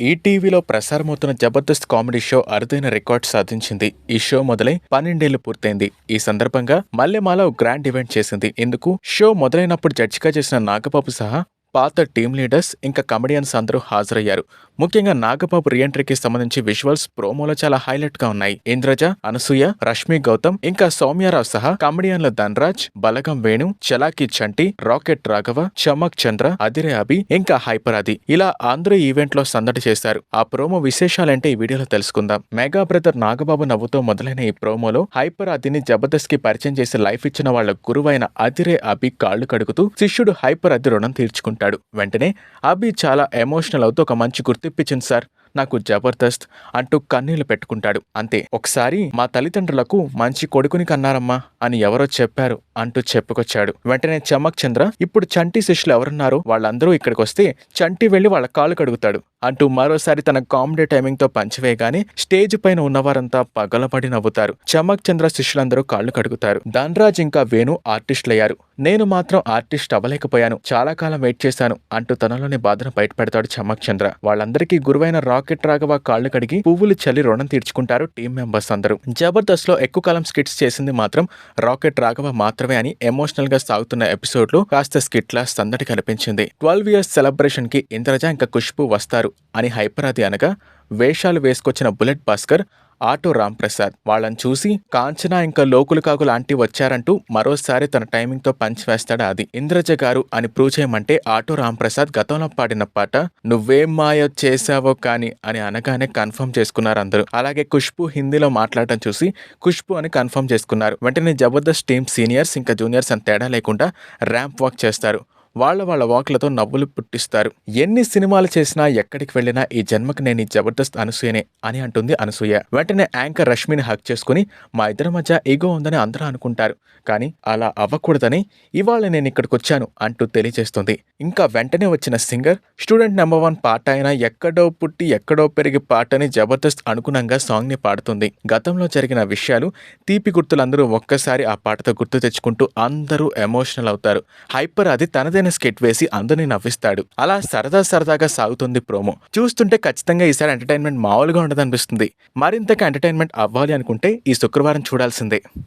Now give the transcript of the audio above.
ఈటీవీలో ప్రసారమవుతున్న Jabardasth comedy show అరుదైన రికార్డ్ సాధించింది. ఈ షో మొదలై పన్నెండేళ్ళు పూర్తయింది. ఈ సందర్భంగా మల్లెమాల గ్రాండ్ ఈవెంట్ చేసింది. ఇందుకు షో మొదలైనప్పుడు జడ్జిగా చేసిన నాగబాబు సహా పాత టీమ్ లీడర్స్ ఇంకా కమెడియన్స్ అందరూ హాజరయ్యారు. ముఖ్యంగా నాగబాబు రీఎంట్రీకి సంబంధించి విజువల్స్ ప్రోమోలో చాలా హైలైట్గా ఉన్నాయి. ఇంద్రజ అనసూయ రష్మి గౌతమ్ ఇంకా సౌమ్యారావు సహా కామెడియన్ల ధనరాజ్ బలగం వేణు చలాకి చంటి రాకెట్ రాఘవ చమక్ చంద్ర అదిరే అభి ఇంకా హైపర్ అది ఇలా అందరూ ఈవెంట్లో సందడి చేశారు. ఆ ప్రోమో విశేషాలంటే ఈ వీడియోలో తెలుసుకుందాం. మెగా బ్రదర్ నాగబాబు నవ్వుతో మొదలైన ఈ ప్రోమోలో హైపర్ అదిని జబర్దస్త్కి పరిచయం చేసి లైఫ్ ఇచ్చిన వాళ్ళ గురువైన అదిరే అభి కాళ్ళు కడుగుతూ శిష్యుడు హైపర్ అది రుణం తీర్చుకుంటాడు. వెంటనే అభి చాలా ఎమోషనల్ అవుతూ ఒక మంచి గుర్తు తెప్పించింది సార్. నాకు జబర్దస్త్ అంటూ కన్నీళ్ళు పెట్టుకుంటాడు. అంతే. ఒకసారి మా తల్లిదండ్రులకు మంచి కొడుకుని కన్నారమ్మా అని ఎవరో చెప్పారు అంటూ చెప్పుకొచ్చాడు. వెంటనే చమక్ చంద్ర ఇప్పుడు చంటి శిష్యులు ఎవరున్నారో వాళ్ళందరూ ఇక్కడికి వస్తే చంటి వెళ్ళి వాళ్ళ కాళ్ళు కడుగుతాడు. అంటూ మరోసారి తన కామెడీ టైమింగ్తో పంచివేయగానే స్టేజ్ పైన ఉన్నవారంతా పగలబడి నవ్వుతారు. చమక్ చంద్ర శిష్యులందరూ కాళ్ళు కడుగుతారు. ధనరాజ్ ఇంకా వేణు ఆర్టిస్టులయ్యారు. నేను మాత్రం ఆర్టిస్ట్ అవ్వలేకపోయాను. చాలా కాలం వెయిట్ చేశాను అంటూ తనలోని బాధను బయటపెడతాడు చమక్ చంద్ర. వాళ్ళందరికీ గురువైన రాకెట్ రాఘవ కాళ్ళు కడిగి పువ్వులు చల్లి రుణం తీర్చుకుంటారు టీం మెంబర్స్ అందరూ. జబర్దస్త్లో ఎక్కువ కాలం స్కిట్స్ చేసింది మాత్రం రాకెట్ రాఘవ మాత్రమే అని ఎమోషనల్గా సాగుతున్న ఎపిసోడ్లో కాస్త స్కిట్ లా సందడి కనిపించింది. ట్వెల్వ్ ఇయర్స్ సెలబ్రేషన్కి ఇంద్రజ ఇంకా ఖుష్బు వస్తారు. అని హైపరాది అనగా వేషాలు వేసుకొచ్చిన బుల్లెట్ భాస్కర్ ఆటో రాంప్రసాద్ వాళ్ళని చూసి కాంచన ఇంకా లోకులు కాకు లాంటి వచ్చారంటూ మరోసారి తన టైమింగ్తో పంచ్ వేస్తాడు అది? ఇంద్రజ గారు అని ప్రూవ్ చేయమంటే ఆటో రాంప్రసాద్ గతంలో పాడిన పాట నువ్వేం మాయ చేశావో కాని అని అనగానే కన్ఫర్మ్ చేసుకున్నారు అందరూ. అలాగే ఖుష్బు హిందీలో మాట్లాడటం చూసి ఖుష్బు అని కన్ఫర్మ్ చేసుకున్నారు. వెంటనే జబర్దస్త్ టీమ్ సీనియర్స్ ఇంకా జూనియర్స్ అని తేడా లేకుండా ర్యాంప్ వాక్ చేస్తారు. వాళ్ళ వాళ్ళ వాకులతో నవ్వులు పుట్టిస్తారు. ఎన్ని సినిమాలు చేసినా ఎక్కడికి వెళ్ళినా ఈ జన్మకి నేను ఈ జబర్దస్త్ అనసూయనే అని అంటుంది అనసూయ. వెంటనే యాంకర్ రష్మిని హక్ చేసుకుని మా ఇద్దరి మధ్య ఈగో ఉందని అందరూ అనుకుంటారు కానీ అలా అవ్వకూడదని ఇవాళ నేను ఇక్కడికి వచ్చాను అంటూ తెలియజేస్తుంది. ఇంకా వెంటనే వచ్చిన సింగర్ స్టూడెంట్ నెంబర్ వన్ పాట అయినా ఎక్కడో పుట్టి ఎక్కడో పెరిగి పాటని జబర్దస్త్ అనుగుణంగా సాంగ్ని పాడుతుంది. గతంలో జరిగిన విషయాలు తీపి గుర్తులందరూ ఒక్కసారి ఆ పాటతో గుర్తు తెచ్చుకుంటూ అందరూ ఎమోషనల్ అవుతారు. హైపర్ అది తనదైన స్కెట్ వేసి అందరినీ నవ్విస్తాడు. అలా సరదా సరదాగా సాగుతుంది ప్రోమో. చూస్తుంటే ఖచ్చితంగా ఈసారి ఎంటర్టైన్మెంట్ మామూలుగా ఉండదనిపిస్తుంది. మరింతగా ఎంటర్టైన్మెంట్ అవ్వాలి అనుకుంటే ఈ శుక్రవారం చూడాల్సిందే.